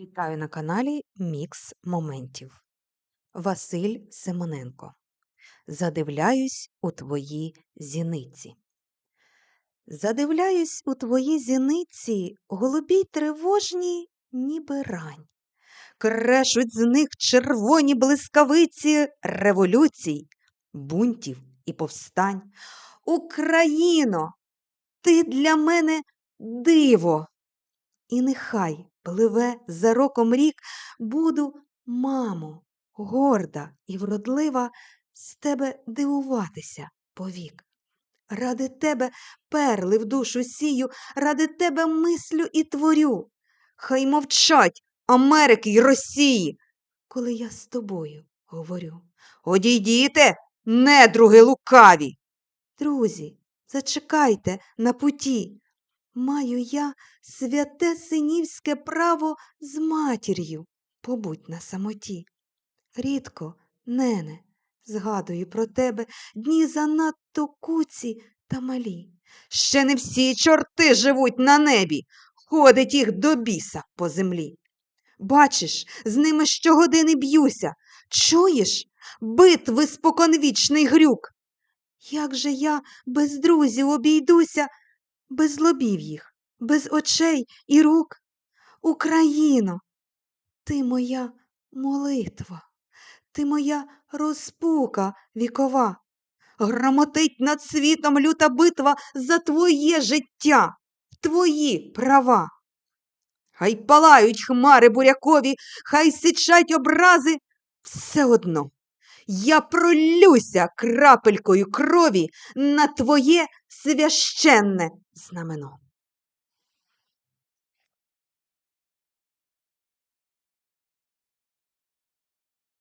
Вітаю на каналі Мікс Моментів. Василь Симоненко. Задивляюсь у твої зіниці. Задивляюсь у твої зіниці, голубі й тривожні, ніби рань. Крешуть з них червоні блискавиці революцій, бунтів і повстань. Україно, ти для мене диво. І нехай пливе за роком рік, буду, мамо, горда і вродлива, з тебе дивуватися повік. Ради тебе перли в душу сію, ради тебе мислю і творю. Хай мовчать Америки й Росії, коли я з тобою говорю. Одійдіте, недруги лукаві. Друзі, зачекайте на путі. Маю я святе синівське право з матір'ю побудь на самоті. Рідко, нене, згадую про тебе дні занадто куці та малі. Ще не всі чорти живуть на небі, ходить їх до біса по землі. Бачиш, з ними щогодини б'юся. Чуєш, битви споконвічний грюк. Як же я без друзів обійдуся, без лобів їх, без очей і рук. Україно, ти моя молитва, ти моя розпука вікова. Грамотить над світом люта битва за твоє життя, твої права. Хай палають хмари бурякові, хай сичать образи, все одно. Я пролюся крапелькою крові на твоє священне знамено.